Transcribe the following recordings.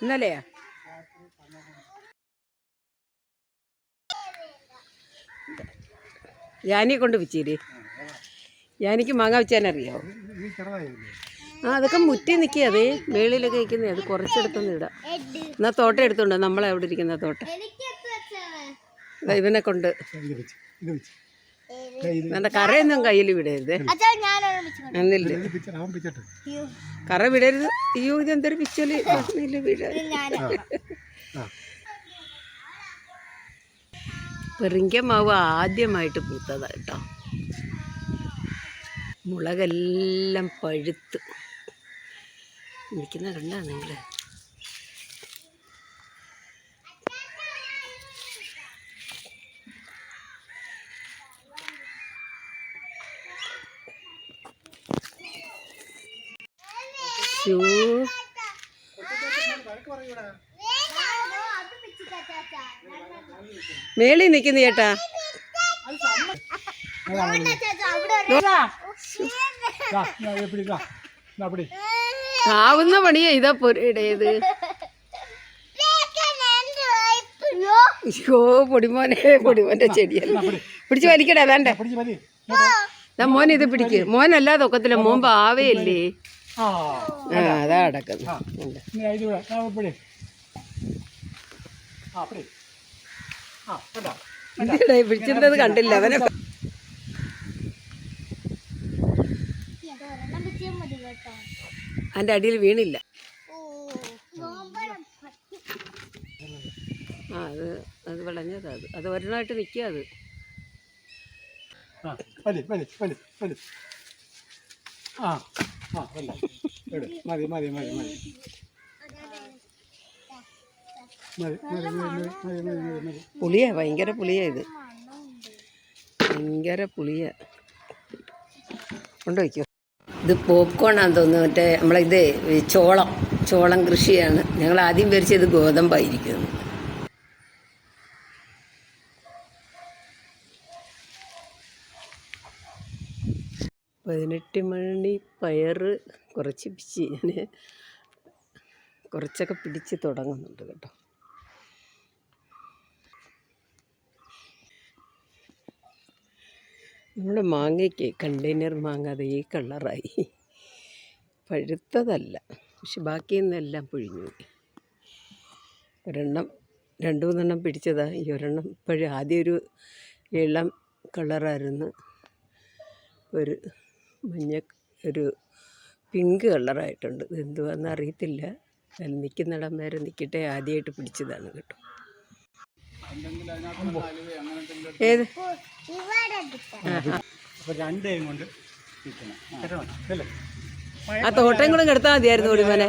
ഇന്നലെയാ ജാനിയെ കൊണ്ട് വെച്ചിരി. യാനിക്ക് മാങ്ങ വെച്ചാനറിയോ? ആ അതൊക്കെ മുറ്റി നിൽക്കുക അതേ. മേളിലൊക്കെ നിൽക്കുന്നത് അത് കുറച്ചെടുത്തൊന്നും ഇടാം. എന്നാ തോട്ടം എടുത്തുണ്ടോ നമ്മളെ അവിടെ ഇരിക്കുന്ന തോട്ടം. ഇവനെ കൊണ്ട്. എന്നിട്ട് കറയൊന്നും കയ്യിൽ വിടരുത്. കറ വിടരുത്. അയ്യോ ഇതെന്തൊരു പിച്ചൽ പറഞ്ഞില്ല വിടരുത്. ആദ്യമായിട്ട് പൂത്തതാണ് കേട്ടോ. മുളകെല്ലാം പഴുത്ത്. നിൽക്കുന്ന കണ്ടാ നിങ്ങൾ ശ്ശൂ മേളി നിൽക്കുന്നു ചേട്ടാ ആവുന്ന പണിയാ ഇതാ പൊരിയുടേത്. ഓ പൊടിമോനെ പൊടിമോന്റെ ചെടിയല്ല. പിടിച്ച് വലിക്കടേ അതാണ്ടേ മോൻ ഇത് പിടിക്കും. മോനല്ലാതെ ഒക്കത്തില്ല മോൻ പാവയല്ലേ. ആ കണ്ടില്ല. അവനെ അതിന്റെ അടിയിൽ വീണില്ല. അത് അത് വിളഞ്ഞത് അത്. അത് ഒരെണ്ണമായിട്ട് നിൽക്കുക അത്. ആ വലി വലി വലി വലി ആ. ആ മതി മതി മതി മതി. പുളിയാ ഭയങ്കര പുളിയ ഇത്. ഭയങ്കര പുളിയ. പുളിയാ കൊണ്ടുവയ്ക്കോ ഇത് പോപ്കോണാന്ന് തോന്നുന്നു. മറ്റേ നമ്മളിത് ചോളം ചോളം കൃഷിയാണ്. ഞങ്ങൾ ആദ്യം വരിച്ചത് ഗോതമ്പായിരിക്കുന്നു പതിനെട്ട് പയർ കുറച്ച് പിച്ചി ഞാൻ കുറച്ചൊക്കെ പിടിച്ച് തുടങ്ങുന്നുണ്ട് കേട്ടോ. നമ്മുടെ മാങ്ങയ്ക്ക് കണ്ടെയ്നർ മാങ്ങ അതേ കളറായി. പഴുത്തതല്ല പക്ഷെ ബാക്കിയിൽ നിന്നെല്ലാം പൊഴിഞ്ഞു ഒരെണ്ണം രണ്ട് മൂന്നെണ്ണം പിടിച്ചതാ. ഈ ഒരെണ്ണം ഇപ്പോഴും ആദ്യം ഒരു ഇളം കളറായിരുന്നു. ഒരു മഞ്ഞ ഒരു പിങ്ക് കളറായിട്ടുണ്ട്. ഇതെന്തുവാന്ന് അറിയത്തില്ല. അതിൽ നിൽക്കുന്നിടം വരെ നിൽക്കട്ടെ ആദ്യമായിട്ട് പിടിച്ചതാണ് കേട്ടോ. ഏത്? ആ തോട്ടം കൂടെ കിടത്താൽ മതിയായിരുന്നു തെറിക്കില്ല?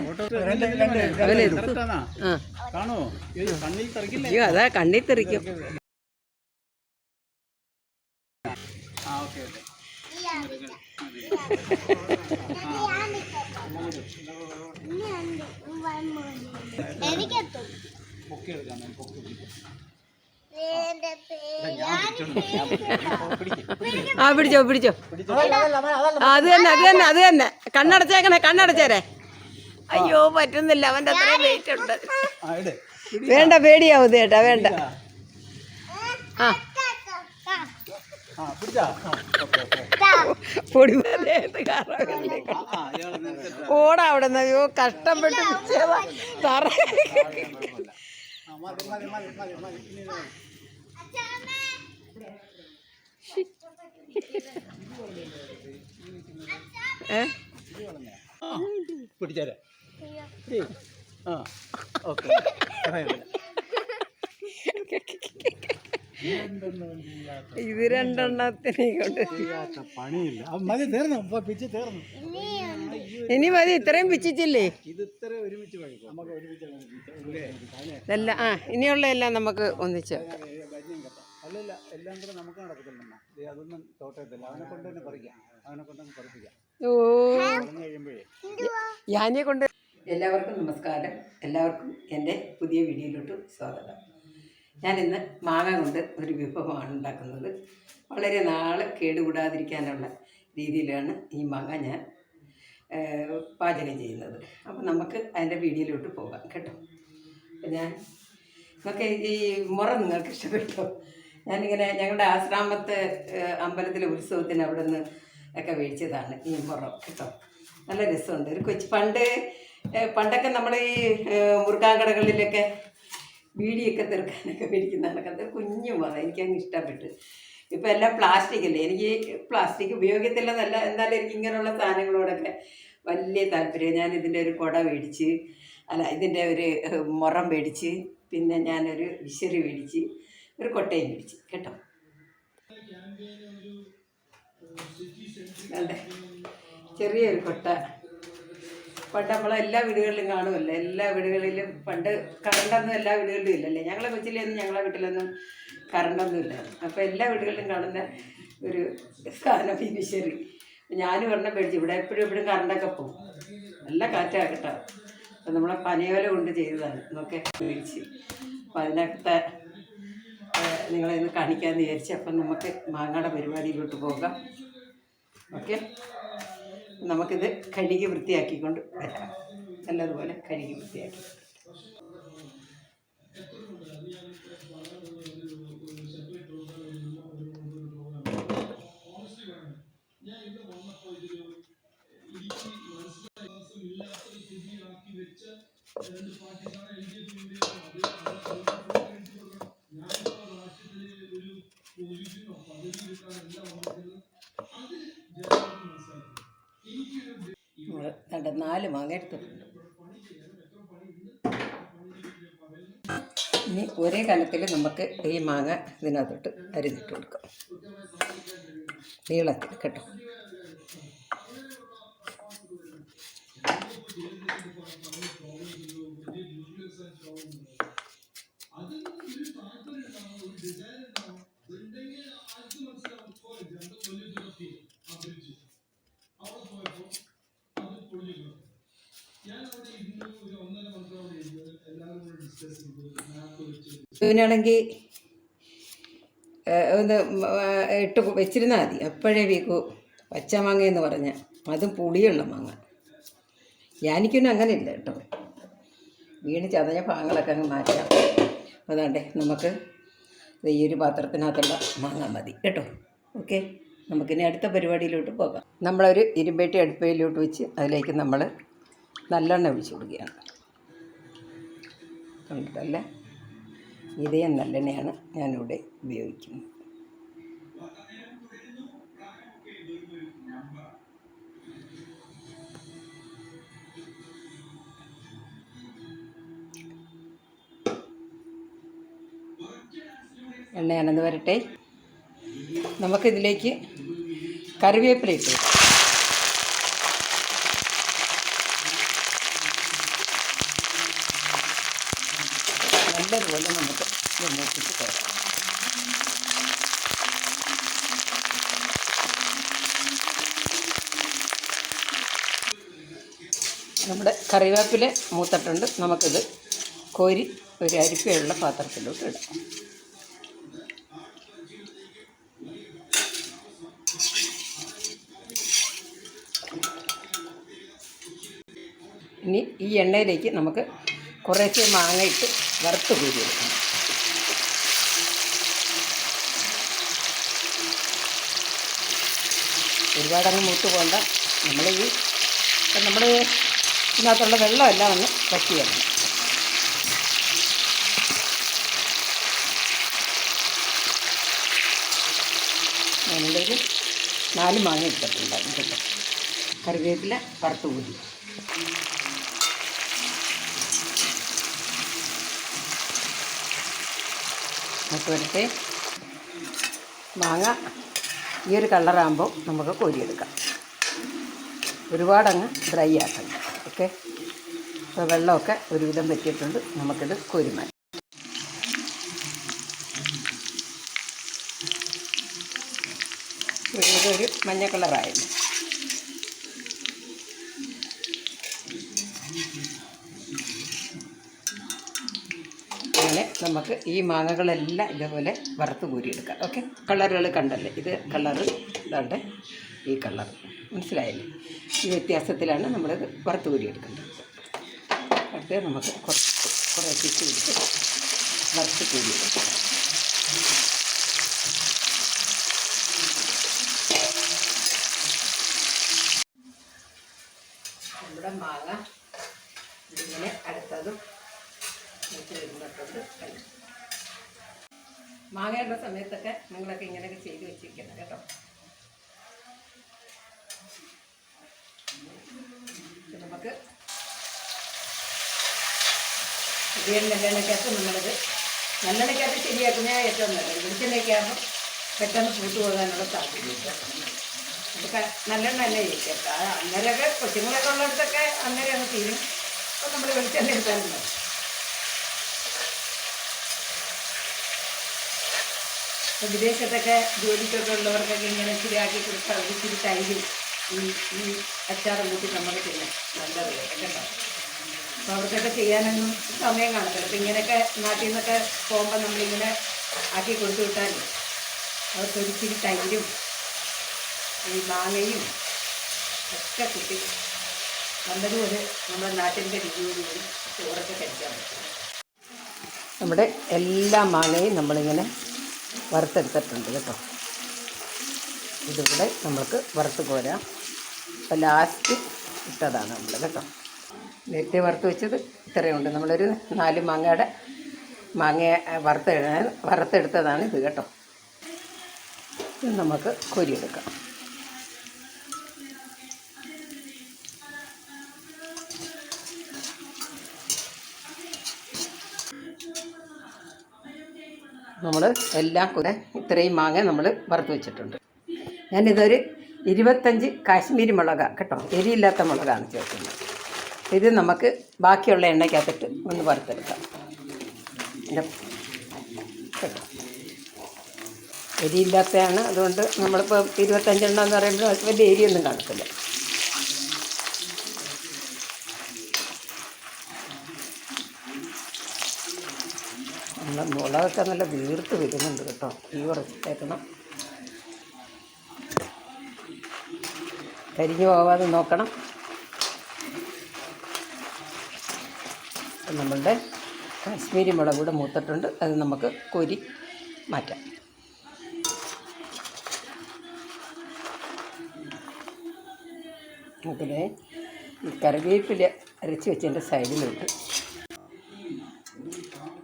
അയ്യോ അതാ കണ്ണിൽ തെറിക്കും. ആ ഓക്കെ ഓക്കെ. ആ പിടിച്ചോ പിടിച്ചോ. അത് തന്നെ അത് തന്നെ അത് തന്നെ. കണ്ണടച്ചേക്കണേ കണ്ണടച്ചേരെ. അയ്യോ പറ്റുന്നില്ല അവന്റെ അത്രയും വെയിറ്റ് ഉണ്ട്. വേണ്ട പേടിയാവും ചേട്ടാ വേണ്ട. ആ പിടിച്ചാ? ആ ഓക്കെ ഓക്കെ. പൊടി ഓടാ അവിടെ നിന്ന് അയ്യോ കഷ്ടപ്പെട്ട് തറ പിടിച്ചാലേ ആ ഇത് രണ്ടെണ്ണത്തിനെ കൊണ്ട് ചെയ്യാത്ത പണിയില്ല. ആ, മതി തീർന്നു. ഇപ്പൊ പിച്ച് തീർന്നു. ഇനി മതി ഇത്രയും പിച്ചിച്ചില്ലേ? ഇത് ഇത്ര ഒരുമിച്ച് കഴിക്കും നമുക്ക് ഒരുമിച്ച് ഇല്ലേ? അതിനെ ഇതെല്ലാം ആ ഇനിയുള്ള എല്ലാം നമുക്ക് ഒന്നിച്ച്. അല്ലല്ല എല്ലാം കൂടെ നമുക്ക് നടക്കത്തില്ല അതൊന്നും തോട്ടത്തില്ല. അവനെ കൊണ്ട് തന്നെ പറിക്കാം. അവനെ കൊണ്ട് തന്നെ പറിപ്പിക്കാം. ഓ. കൊണ്ട് എല്ലാവർക്കും നമസ്കാരം. എല്ലാവർക്കും എന്റെ പുതിയ വീഡിയോയിലോട്ട് സ്വാഗതം. ഞാനിന്ന് മാങ്ങ കൊണ്ട് ഒരു വിഭവമാണ് ഉണ്ടാക്കുന്നത്. വളരെ നാളെ കേടുകൂടാതിരിക്കാനുള്ള രീതിയിലാണ് ഈ മാങ്ങ ഞാൻ പാചകം ചെയ്യുന്നത്. അപ്പോൾ നമുക്ക് അതിന്റെ വീഡിയോയിലോട്ട് പോകാം കേട്ടോ. അപ്പോൾ ഞാൻ നിങ്ങൾക്ക് ഈ മുറ നിങ്ങൾക്ക് ഇഷ്ടപ്പെട്ടോ? ഞാനിങ്ങനെ ഞങ്ങളുടെ ആശ്രാമത്തെ അമ്പലത്തിലെ ഉത്സവത്തിന് അവിടെ നിന്ന് ഒക്കെ മേടിച്ചതാണ് ഈ മുറം കേട്ടോ. നല്ല രസമുണ്ട്. ഒരു കൊച്ചു പണ്ട് പണ്ടൊക്കെ നമ്മൾ ഈ മുറുക്കാൻ കടകളിലൊക്കെ ബീഡിയൊക്കെ തീർക്കാനൊക്കെ മേടിക്കുന്നതാണ് അത് കുഞ്ഞു എനിക്ക് എനിക്കങ്ങ് ഇഷ്ടപ്പെട്ടു. ഇപ്പം എല്ലാം പ്ലാസ്റ്റിക് അല്ലേ? എനിക്ക് പ്ലാസ്റ്റിക് ഉപയോഗിക്കത്തില്ലെന്നല്ല എന്നാലും എനിക്ക് ഇങ്ങനെയുള്ള സാധനങ്ങളോടൊക്കെ വലിയ താല്പര്യം. ഞാൻ ഇതിന്റെ ഒരു കുട മേടിച്ച് അല്ല ഇതിന്റെ ഒരു മുറം മേടിച്ച് പിന്നെ ഞാനൊരു വിശറി മേടിച്ച് ഒരു കൊട്ടയും മേടിച്ച് കേട്ടോ? ചെറിയൊരു കൊട്ട. പണ്ട് നമ്മളെ എല്ലാ വീടുകളിലും കാണുമല്ലോ. എല്ലാ വീടുകളിലും പണ്ട് കറണ്ടൊന്നും എല്ലാ വീടുകളിലും ഇല്ലല്ലേ? ഞങ്ങളെ കൊച്ചിലൊന്നും ഞങ്ങളെ വീട്ടിലൊന്നും കറണ്ടൊന്നും ഇല്ല അപ്പോൾ എല്ലാ വീടുകളിലും കാണുന്ന ഒരു സാധനം ഈ മിഷറി ഞാനും ഒരെണ്ണം പേടിച്ചു ഇവിടെ എപ്പോഴും എപ്പോഴും കറണ്ടൊക്കെ പോകും. നല്ല കാറ്റാണ് കേട്ടോ. അപ്പം നമ്മളെ പനയോല കൊണ്ട് ചെയ്തതാണ്. എന്നൊക്കെ മേടിച്ച്. അപ്പം അതിനകത്തെ നിങ്ങളെ ഇന്ന് കാണിക്കാമെന്ന് വിചാരിച്ചു അപ്പം നമുക്ക് മാങ്ങയുടെ പരിപാടിയിലോട്ട് പോകാം. ഓക്കെ? നമുക്കിത് കഴുകി വൃത്തിയാക്കിക്കൊണ്ട് വരാം നല്ലതുപോലെ കഴുകി വൃത്തിയാക്കി നമ്മൾ കണ്ട നാല് മാങ്ങ എടുത്തിട്ടുണ്ട്. ഇനി ഒരേ കനത്തിൽ നമുക്ക് ഈ മാങ്ങ ഇതിനകത്തോട്ട് അരിഞ്ഞിട്ട് കൊടുക്കാം. നീളത്തിൽ കേട്ടോ? ഇതിനാണെങ്കിൽ ഒന്ന് ഇട്ട് വെച്ചിരുന്നാൽ മതി. അപ്പോഴേ പച്ച പച്ചമാങ്ങ എന്ന് പറഞ്ഞാൽ അതും പുളിയുള്ള മാങ്ങ. ഞാനിക്കൊന്നും അങ്ങനെ ഇല്ല കേട്ടോ. വീണ് ചതഞ്ഞ ഭാഗങ്ങളൊക്കെ അങ്ങ് മാറ്റാം. അതാണ്ടേ നമുക്ക് ഈ ഒരു പാത്രത്തിനകത്തുള്ള മാങ്ങ മതി. കേട്ടോ? ഓക്കെ. നമുക്കിനി അടുത്ത പരിപാടിയിലോട്ട് പോകാം. നമ്മളൊരു ഇരുമ്പേട്ടി അടുപ്പയിലോട്ട് വെച്ച് അതിലേക്ക് നമ്മൾ നല്ലെണ്ണ ഒഴിച്ചു കൊടുക്കുകയാണ്. കണ്ടിട്ടല്ലേ? ഇതേ നല്ലെണ്ണയാണ് ഞാനിവിടെ ഉപയോഗിക്കുന്നത്. എണ്ണയാണെന്ന് വരട്ടെ. നമുക്കിതിലേക്ക് കറിവേപ്പില ഇട്ട് കൊടുക്കാം. നല്ലതുപോലെ നമുക്ക് ഇത് മൂപ്പിച്ച് തരാം നമ്മുടെ കറിവേപ്പില മൂത്തിട്ടുണ്ട്. നമുക്കിത് കോരി ഒരു അരിപ്പയുള്ള പാത്രത്തിലോട്ട് ഇടാം. ഇനി ഈ എണ്ണയിലേക്ക് നമുക്ക് കുറേശ്ശെ മാങ്ങയിട്ട് വറുത്ത് കൂരി എടുക്കണം ഒരുപാടങ്ങ് മൂത്ത് പോകണ്ട നമ്മൾ ഈ നമ്മൾ ഇതിനകത്തുള്ള വെള്ളമെല്ലാം ഒന്ന് വറ്റി വരണം ഞാനിവിടെ നാല് മാങ്ങ ഇട്ടിട്ടുണ്ടായിരുന്നു കേട്ടോ. കറിവേപ്പില വറുത്ത് കൂടി വരട്ടെ. മാങ്ങ ഈ ഒരു കളറാകുമ്പോൾ നമുക്ക് കോരിയെടുക്കാം. ഒരുപാടങ്ങ് ഡ്രൈ ആക്കണ്ട ഓക്കെ അപ്പോൾ വെള്ളമൊക്കെ ഒരുവിധം പറ്റിയിട്ടുണ്ട് നമുക്കിത് കൊരുമാൻ. ഒരു മഞ്ഞ കളറായിരുന്നു. അങ്ങനെ നമുക്ക് ഈ മാങ്ങകളെല്ലാം ഇതേപോലെ വറുത്ത് കോരിയെടുക്കാം. ഓക്കെ? കളറുകൾ കണ്ടല്ലേ? ഇത് കളറ് ഇതാണ്ട് ഈ കളർ. മനസ്സിലായല്ലേ? ഈ വ്യത്യാസത്തിലാണ് നമ്മളിത് വറുത്ത് കോരിയെടുക്കേണ്ടത് അടുത്ത് നമുക്ക് കുറച്ച് കുറേ പിച്ച് പിടിച്ച് വറുത്ത് കോരിയെടുക്കാം നമ്മുടെ മാങ്ങ ഇങ്ങനെ അടുത്തതും മാങ്ങയുടെ സമയത്തൊക്കെ നിങ്ങളൊക്കെ ഇങ്ങനെയൊക്കെ ചെയ്ത് വെച്ചിരിക്കണം കേട്ടോ ഇത് നമുക്ക് പുതിയ നല്ലെണ്ണയ്ക്കകത്ത് നമ്മളിത് നല്ലെണ്ണയ്ക്കകത്ത് ശരിയാക്കുന്ന ഏറ്റവും നല്ലത്. വെളിച്ചെണ്ണയ്ക്കാകുമ്പോൾ പെട്ടെന്ന് പൂത്തു പോകാനുള്ള സാധ്യതയില്ല നമുക്ക് നല്ലെണ്ണ ഇരിക്കട്ടെ. അത് അന്നേരമൊക്കെ കൊച്ചുങ്ങളൊക്കെ ഉള്ളിടത്തൊക്കെ അന്നേരം അങ്ങ് തീരും. അപ്പം നമ്മൾ വെളിച്ചെണ്ണ എടുത്താലും മതി. വിദേശത്തൊക്കെ ജോലിക്കൊക്കെ ഉള്ളവർക്കൊക്കെ ഇങ്ങനെ ശരിയാക്കി കൊടുത്താൽ ഒരു ഇച്ചിരി തൈരും ഈ ഈ അച്ചാറും കൂട്ടി നമ്മൾ തിന്നാം. നല്ലത് കേട്ടോ. അപ്പോൾ അവർക്കൊക്കെ ചെയ്യാനൊന്നും സമയം കാണത്തില്ല. അപ്പം ഇങ്ങനെയൊക്കെ നാട്ടിൽ നിന്നൊക്കെ പോകുമ്പോൾ നമ്മളിങ്ങനെ ആക്കി കൊടുത്തു വിട്ടാൽ അവർക്ക് ഒരു തൈരും ഈ മാങ്ങയും ഒക്കെ കുട്ടി. കണ്ടതുപോലെ നമ്മുടെ നാട്ടിന്റെ രുചിയോടുകൂടി ചോറൊക്കെ കഴിക്കാൻ പറ്റും. നമ്മുടെ എല്ലാ മാങ്ങയും നമ്മളിങ്ങനെ വറുത്തെടുത്തിട്ടുണ്ട് കേട്ടോ. ഇതുകൂടെ നമ്മൾക്ക് വറുത്ത് പോരാം അപ്പോൾ ലാസ്റ്റ് ഇട്ടതാണ് നമ്മൾ കേട്ടോ. നേരത്തെ വറുത്ത് വെച്ചത് ഇത്രയുണ്ട്. നമ്മളൊരു നാല് മാങ്ങയുടെ മാങ്ങ വറുത്ത് വറുത്തെടുത്തതാണ് ഇത് കേട്ടോ. ഇത് നമുക്ക് കോരിയെടുക്കാം. നമ്മൾ എല്ലാം കൂടെ ഇത്രയും മാങ്ങ നമ്മൾ വറുത്ത് വെച്ചിട്ടുണ്ട്. ഞാനിതൊരു ഇരുപത്തഞ്ച് കാശ്മീരി മുളകാണ് കേട്ടോ. എരിയില്ലാത്ത മുളകാണ് ചേർക്കുന്നത്. ഇത് നമുക്ക് ബാക്കിയുള്ള എണ്ണയ്ക്കകത്തിട്ട് ഒന്ന് വറുത്തെടുക്കാം. എരിയില്ലാത്തതാണ് അതുകൊണ്ട് നമ്മളിപ്പോൾ ഇരുപത്തഞ്ചെണ്ണം എന്ന് പറയുമ്പോൾ വലിയ എരിയൊന്നും കാണത്തില്ല. നമ്മുടെ മുളകൊക്കെ നല്ല വീർത്ത് വരുന്നുണ്ട് കേട്ടോ. ഈ ഉറച്ചേക്കണം കരിഞ്ഞു പോവാതെ നോക്കണം. അപ്പം നമ്മളുടെ കാശ്മീരി മുളക് കൂടെ മൂത്തിട്ടുണ്ട്. അത് നമുക്ക് കോരി മാറ്റാം. അതിനെ ഈ കറിവേപ്പില അരച്ച് വെച്ചതിന്റെ സൈഡിലോട്ട്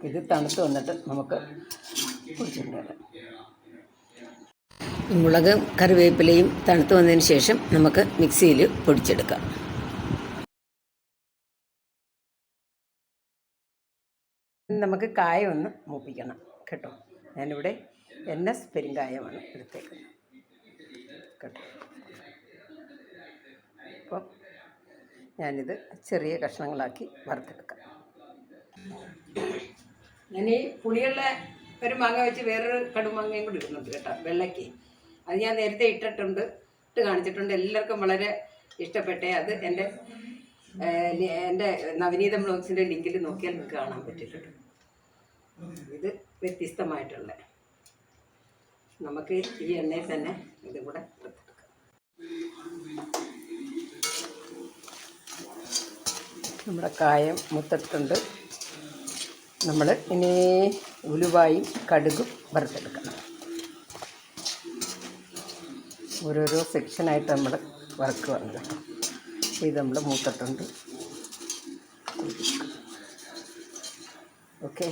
ഇത് തണുത്ത് വന്നിട്ട് നമുക്ക് കുടിച്ചിട്ടുണ്ടാകാം മുളക് കറിവേപ്പിലയും തണുത്ത് വന്നതിന് ശേഷം നമുക്ക് മിക്സിയിൽ പൊടിച്ചെടുക്കാം. നമുക്ക് കായ ഒന്ന് മൂപ്പിക്കണം. കേട്ടോ? ഞാനിവിടെ എൻ എസ് പെരുങ്കായമാണ് എടുത്തേക്കുന്നത്. കേട്ടോ? അപ്പോൾ ഞാനിത് ചെറിയ കഷ്ണങ്ങളാക്കി വറുത്തെടുക്കാം. ഞാൻ ഈ പുളിയുള്ള ഒരു മാങ്ങ വെച്ച് വേറൊരു കടുമാങ്ങയും കൂടി ഇടുന്നുണ്ട് കേട്ടോ വെള്ളയ്ക്ക്. അത് ഞാൻ നേരത്തെ ഇട്ടിട്ടുണ്ട് ഇട്ട് കാണിച്ചിട്ടുണ്ട്. എല്ലാവർക്കും വളരെ ഇഷ്ടപ്പെട്ടേ. അത് എന്റെ എന്റെ നവനീത ബ്ലോഗ്സിന്റെ ലിങ്കിൽ നോക്കിയാൽ നിങ്ങൾക്ക് കാണാൻ പറ്റും കേട്ടോ. ഇത് വ്യത്യസ്തമായിട്ടുള്ള നമുക്ക് ഈ എണ്ണയിൽ തന്നെ ഇതും കൂടെ നമ്മുടെ കായം മുത്തിട്ടുണ്ട് നമ്മൾ ഇനി ഉലുവായും കടുകും വറുത്തെടുക്കണം. ഓരോരോ സെക്ഷനായിട്ട് നമ്മൾ വന്നത് ഇത് നമ്മൾ മൂത്തിട്ടുണ്ട്. ഓക്കെ.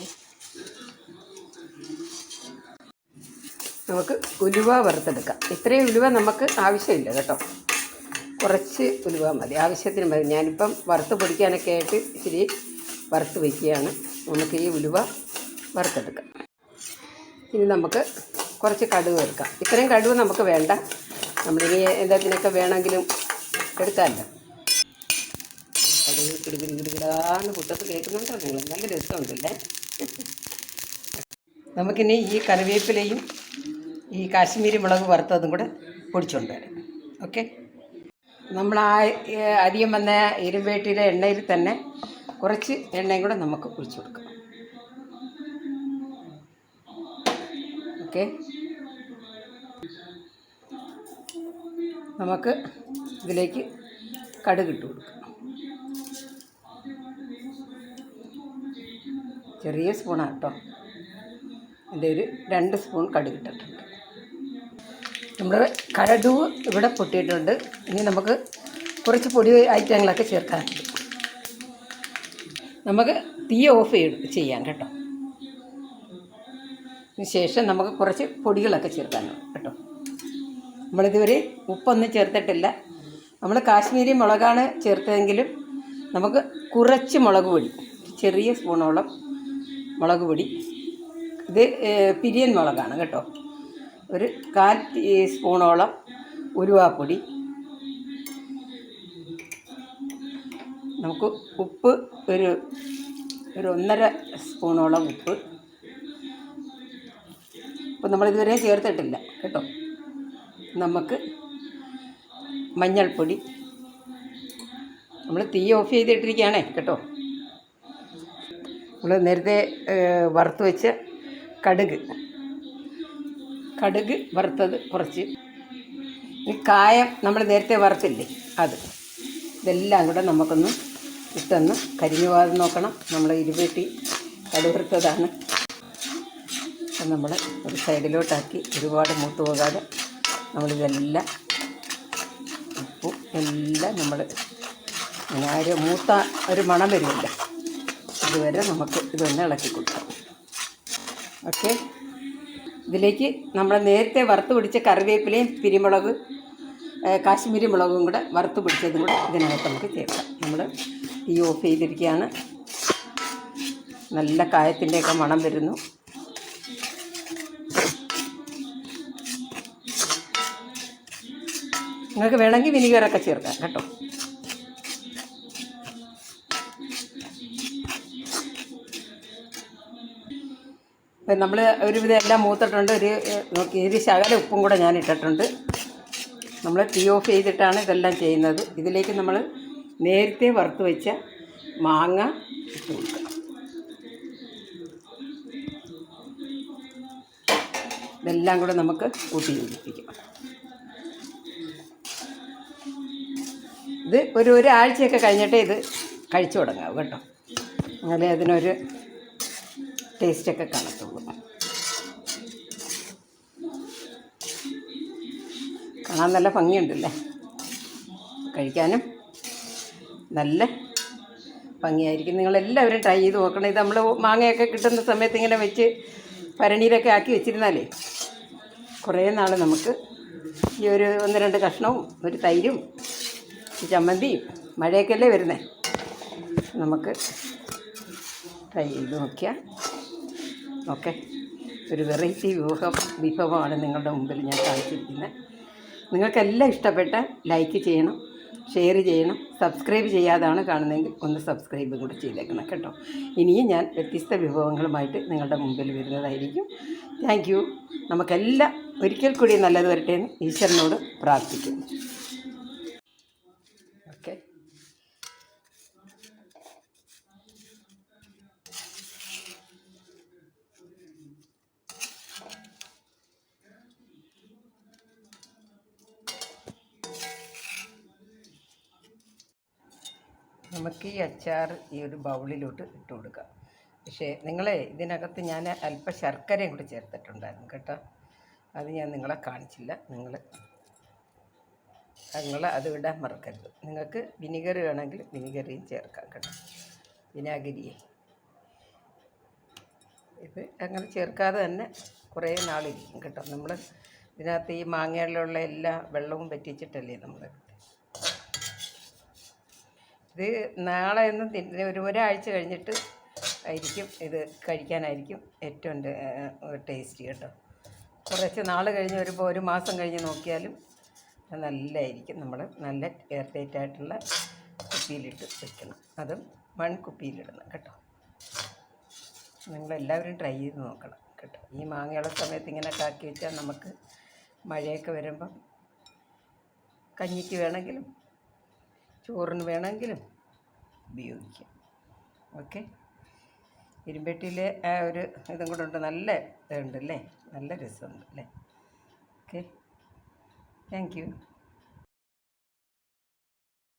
നമുക്ക് ഉലുവ വറുത്തെടുക്കാം. ഇത്രയും ഉലുവ നമുക്ക് ആവശ്യമില്ല കേട്ടോ. കുറച്ച് ഉലുവ മതി. ആവശ്യത്തിന് മതി. ഞാനിപ്പം വറുത്ത് പൊടിക്കാനൊക്കെ ആയിട്ട് ഇച്ചിരി വറുത്ത് വയ്ക്കുകയാണ് നമുക്ക് ഈ ഉലുവ വറുത്തെടുക്കാം. ഇനി നമുക്ക് കുറച്ച് കടുവ് എടുക്കാം. ഇത്രയും കടുവ് നമുക്ക് വേണ്ട. നമ്മളിനി എന്തെങ്കിലുമൊക്കെ വേണമെങ്കിലും എടുക്കാമല്ലോ. കടുവ് കിടുകിടി കിടുകിടാന്ന് കേൾക്കുന്നുണ്ടോ? നിങ്ങൾ നല്ല രസമുണ്ടല്ലേ നമുക്കിനി ഈ കറിവേപ്പിലയും ഈ കാശ്മീരി മുളക് വറുത്തതും കൂടെ പൊടിച്ചുകൊണ്ട് വരാം. ഓക്കെ? നമ്മൾ ആ അധികം വന്ന ഇരുമ്പേട്ടിയിലെ എണ്ണയിൽ തന്നെ കുറച്ച് എണ്ണയും കൂടെ നമുക്ക് ഒഴിച്ചു കൊടുക്കാം. ഓക്കെ? നമുക്ക് ഇതിലേക്ക് കടുക് ഇട്ട് കൊടുക്കാം. ചെറിയ സ്പൂണാണ് എന്റെ ഒരു രണ്ട് സ്പൂൺ കടുക് ഇട്ടിട്ടുണ്ട്. നമ്മൾ കരടുവ് ഇവിടെ പൊട്ടിയിട്ടുണ്ട്. ഇനി നമുക്ക് കുറച്ച് പൊടി ഐറ്റങ്ങളൊക്കെ ചേർക്കാനുണ്ട് നമുക്ക് തീ ഓഫ് ചെയ്ത് ചെയ്യാം കേട്ടോ. ശേഷം നമുക്ക് കുറച്ച് പൊടികളൊക്കെ ചേർക്കാനുണ്ട് കേട്ടോ. നമ്മളിതുവരെ ഉപ്പൊന്നും ചേർത്തിട്ടില്ല. നമ്മൾ കാശ്മീരി മുളകാണ് ചേർത്തതെങ്കിലും നമുക്ക് കുറച്ച് മുളക് പൊടി ചെറിയ സ്പൂണോളം മുളക് പൊടി. ഇത് പിരിയൻ മുളകാണ് കേട്ടോ. ഒരു കാൽ ടീസ്പൂണോളം ഉലുവാപ്പൊടി. നമുക്ക് ഉപ്പ് ഒരു ഒരു ഒന്നര സ്പൂണോളം ഉപ്പ്. ഉപ്പ് നമ്മളിതുവരെ ചേർത്തിട്ടില്ല കേട്ടോ. നമുക്ക് മഞ്ഞൾപ്പൊടി. നമ്മൾ തീ ഓഫ് ചെയ്തിട്ടിരിക്കുകയാണേ കേട്ടോ. നമ്മൾ നേരത്തെ വറുത്ത് വെച്ച കടുക്. കടുക് വറുത്തത് കുറച്ച്. ഈ കായം നമ്മൾ നേരത്തെ വറുത്തില്ലേ? അത്. ഇതെല്ലാം കൂടെ നമുക്കൊന്ന് ഇട്ടൊന്ന് കരിഞ്ഞു പോകാതെ നോക്കണം. നമ്മൾ ഇരുപെട്ടി കടുവറുത്തതാണ് വറുത്തതാണ് അത് നമ്മൾ ഒരു സൈഡിലോട്ടാക്കി ഒരുപാട് മൂത്ത് പോകാതെ നമ്മളിതെല്ലാം ഉപ്പും എല്ലാം നമ്മൾ ഇങ്ങനെ ആ ഒരു മൂത്ത ഒരു മണം വരുമല്ലോ. ഇതുവരെ നമുക്ക് ഇതൊന്ന് ഇളക്കി കൊടുക്കാം. ഓക്കെ? ഇതിലേക്ക് നമ്മൾ നേരത്തെ വറുത്ത് പിടിച്ച കറിവേപ്പിലയും പിരിമുളക് കാശ്മീരി മുളകും കൂടെ വറുത്ത് പിടിച്ചതും കൂടെ ഇതിനകത്ത് നമുക്ക് ചേർക്കാം. നമ്മൾ തീ ഓഫ് ചെയ്തിരിക്കുകയാണ്. നല്ല കായത്തിന്റെയൊക്കെ മണം വരുന്നു. നിങ്ങൾക്ക് വേണമെങ്കിൽ വിനീഗറൊക്കെ ചേർക്കാം കേട്ടോ. ഇപ്പം നമ്മൾ ഒരുവിധം എല്ലാം മൂത്തിട്ടുണ്ട്. ഒരു നോക്കി ഒരു ശകല ഉപ്പും കൂടെ ഞാൻ ഇട്ടിട്ടുണ്ട്. നമ്മൾ ടീ ഓഫ് ചെയ്തിട്ടാണ് ഇതെല്ലാം ചെയ്യുന്നത്. ഇതിലേക്ക് നമ്മൾ നേരത്തെ വറുത്ത് വെച്ച മാങ്ങ ഇട്ട് കൊടുക്കുക ഇതെല്ലാം കൂടെ നമുക്ക് കൂട്ടി യോജിപ്പിക്കാം. ഇത് ഒരു ഒരാഴ്ചയൊക്കെ കഴിഞ്ഞിട്ടേ ഇത് കഴിച്ചു തുടങ്ങാം കേട്ടോ. അങ്ങനെ അതിനൊരു ടേസ്റ്റൊക്കെ കാണത്തുള്ളൂ കാണാൻ നല്ല ഭംഗിയുണ്ടല്ലേ? കഴിക്കാനും നല്ല ഭംഗിയായിരിക്കും. നിങ്ങളെല്ലാവരും ട്രൈ ചെയ്ത് നോക്കണം. ഇത് നമ്മൾ മാങ്ങയൊക്കെ കിട്ടുന്ന സമയത്ത് ഇങ്ങനെ വെച്ച് ഭരണിയിലൊക്കെ ആക്കി വെച്ചിരുന്നാലേ കുറേ നാൾ നമുക്ക് ഈ ഒരു ഒന്ന് രണ്ട് കഷ്ണവും ഒരു തൈരും ചമ്മന്തിയും മഴയൊക്കെ അല്ലേ വരുന്നേ? നമുക്ക് ട്രൈ ചെയ്ത് നോക്കിയാൽ ഓക്കെ. ഒരു വെറൈറ്റി വിഭവം വിഭവമാണ് നിങ്ങളുടെ മുമ്പിൽ ഞാൻ കാണിച്ചിരിക്കുന്നത് നിങ്ങൾക്കെല്ലാം ഇഷ്ടപ്പെട്ട ലൈക്ക് ചെയ്യണം ഷെയർ ചെയ്യണം സബ്സ്ക്രൈബ് ചെയ്യാതാണ് കാണുന്നതെങ്കിൽ ഒന്ന് സബ്സ്ക്രൈബ് കൂടെ ചെയ്തേക്കണം കേട്ടോ. ഇനിയും ഞാൻ വ്യത്യസ്ത വിഭവങ്ങളുമായിട്ട് നിങ്ങളുടെ മുമ്പിൽ വരുന്നതായിരിക്കും. Thank you. നമുക്കെല്ലാം ഒരിക്കൽ കൂടി നല്ലത് വരട്ടെ എന്ന് ഈശ്വരനോട് പ്രാർത്ഥിക്കുന്നു ഓക്കെ നമുക്ക് ഈ അച്ചാർ ഈ ഒരു ബൗളിലോട്ട് ഇട്ട് കൊടുക്കാം. പക്ഷേ നിങ്ങളെ ഇതിനകത്ത് ഞാൻ അല്പ ശർക്കരയും കൂടി ചേർത്തിട്ടുണ്ടായിരുന്നു കേട്ടോ. അത് ഞാൻ നിങ്ങളെ കാണിച്ചില്ല. നിങ്ങൾ നിങ്ങൾ അത് ഇടാൻ മറക്കരുത്. നിങ്ങൾക്ക് വിനിഗർ വേണമെങ്കിൽ വിനിഗറിയും ചേർക്കാം കേട്ടോ. വിനാഗിരിയെ. ഇത് അങ്ങനെ ചേർക്കാതെ തന്നെ കുറേ നാളിരിക്കും കേട്ടോ. നമ്മൾ ഇതിനകത്ത് ഈ മാങ്ങയിലുള്ള എല്ലാ വെള്ളവും പറ്റിച്ചിട്ടല്ലേ നമ്മൾ ഇത് നാളെ ഒന്നും തിന്ന ഒരു ഒരാഴ്ച കഴിഞ്ഞിട്ട് ആയിരിക്കും ഇത് കഴിക്കാനായിരിക്കും ഏറ്റവും ടേസ്റ്റി കേട്ടോ. കുറച്ച് നാൾ കഴിഞ്ഞ് വരുമ്പോൾ ഒരു മാസം കഴിഞ്ഞ് നോക്കിയാലും നല്ലതായിരിക്കും നമ്മൾ നല്ല എയർ ടൈറ്റ് ആയിട്ടുള്ള കുപ്പിയിലിട്ട് വെക്കണം. അതും മൺകുപ്പിയിലിടണം കേട്ടോ. നിങ്ങളെല്ലാവരും ട്രൈ ചെയ്ത് നോക്കണം കേട്ടോ. ഈ മാങ്ങയുള്ള സമയത്ത് ഇങ്ങനെ കാക്കി വെച്ചാൽ നമുക്ക് മഴയൊക്കെ വരുമ്പം കഞ്ഞിക്ക് വേണമെങ്കിലും ചോറിന് വേണമെങ്കിലും ഉപയോഗിക്കാം. ഓക്കെ? ഇരുമ്പെട്ടിയിലെ ആ ഒരു ഇതും കൂടെ ഉണ്ട്. നല്ല ഇതുണ്ട് അല്ലേ? നല്ല രസമുണ്ട് അല്ലേ? ഓക്കെ? Thank you